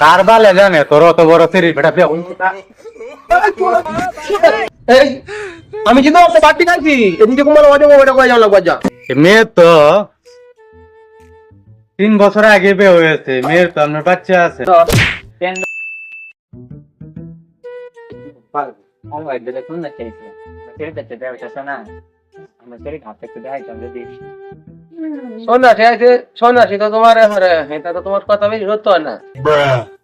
কার বালে জানে তোর অত বড় সিরিজ বেটা বিয়া এই আমি কিন্তু একটা বাটি খাইছি এদিকে কুমার ওয়াজে ওটা কয়ে যাও লাগবা যা মেয়ে তো তিন বছর আগে বিয়ে হয়েছে মেয়ের তো আপনার বাচ্চা আছে। সন্ন্যাসী আছে সন্ন্যাসী তো তোমার এটা তো তোমার কথা বেশি সত্য না।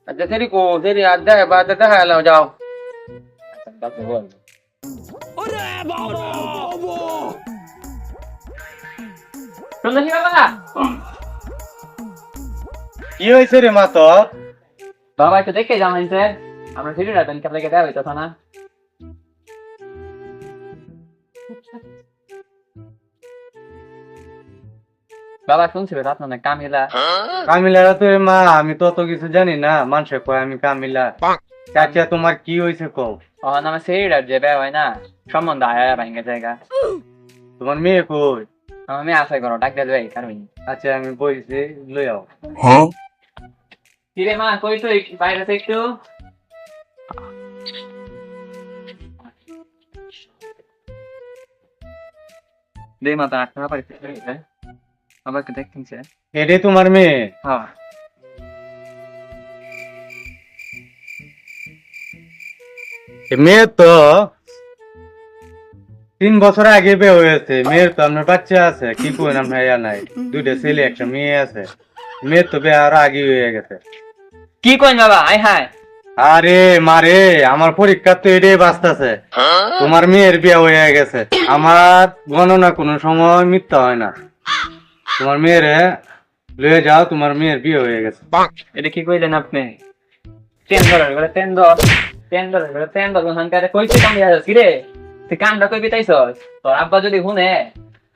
আচ্ছা সেরি কো সেরি আর দেখ বা দেখা এলাম যাও। সন্ন্যাসী বাবা! কি হয়েছে রে মা তোর? বাবা একটু দেখে জানাইছে আমরা সিঁড়ি রাখবেন কেমন দেওয়া হইতো না। বাবা শুনছি বেটা আপনার না কামিলা? কামিলারা তো মা আমি তো অত কিছু জানি না। মানুষে কয় আমি কামিলা। চাচা তোমার কি হয়েছে কও? ও নামে সিঁড়ি রাখ যে বেয়া হয় না। সম্বন্ধ আয়া ভাঙ্গে জায়গা। তোমার মেয়ে কই? আমি আশা করো ডাক দেবে কারণ। আচ্ছা আমি বইছি লই আও। হ্যাঁ? কিরে মা কই তুই? বাইরে থেকে একটু। দে মাতা আটকা পারি বাবাকে দেখছে এটাই তোমার মেয়ে। হ্যাঁ। মেয়ে তো তিন বছর আগে বিয়ে হয়েছে। মেয়ের তো আপনার বাচ্চা আছে কি করেন আপনার ইয়া নাই? দুইটা ছেলে একটা মেয়ে আছে। মেয়ের তো বিয়ে আরও আগে হয়ে গেছে। কি কইন বাবা? হাই আরে মারে আমার পরীক্ষা তো এটাই বাঁচতেছে। তোমার মেয়ের বিয়ে হয়ে গেছে। আমার গণনা কোনো সময় মিথ্যা হয় না। তোমার মেয়েরে লয়ে যাও তোমার মেয়ের বিয়ে হয়ে গেছে। এটা কি কইলেন আপনি? তেন ডলার করে তেন দশ তেন ডলার করে তেন দশ হানকারে কইতে কাম দিয়া কি রে তুই কামটা কই বিতাইছ তোর আব্বা যদি শুনে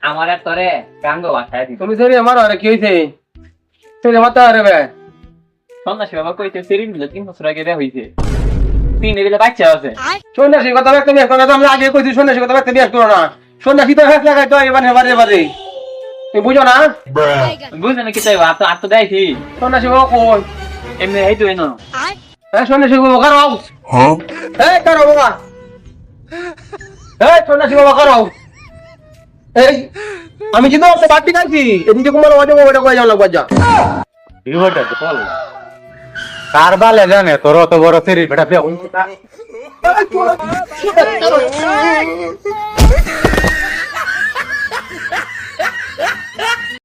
আমার আর তোরে কাম গো বাসায় দিত তুমি সেরি আমার আরে কি হইছে? সেরি মাথা আরে বে। সন্ন্যাসী বাবা কইতে সেরিন দিল তিন বছর আগে বিয়ে হইছে। তিন এবিলে বাচ্চা আছে। সন্ন্যাসী কথা ব্যক্ত বিয়াস করো আমি আগে কইছি সন্ন্যাসী কথা ব্যক্ত বিয়াস করো না। সন্ন্যাসী তো হেস লাগাই তো এবার এবার এবারে তুমি বুঝো না বুঝলেন কি চাইবা আর তো আর তো দেয়ছি সন্ন্যাসী বাবা কই এমনি এই তো এনো হ্যাঁ সন্ন্যাসী বাবা কারও এই কারও বাবা এই সন্ন্যাসী বাবা কারও এই আমি কিন্তু একটা বাটি খাইছি এদিকে কুমার ওয়াজে ওটা কয়ে যাও লাগবা যা বিয়েটা তো বল কার বালে জানে তোর অত বড় সিরিজ বেটা বিয়ে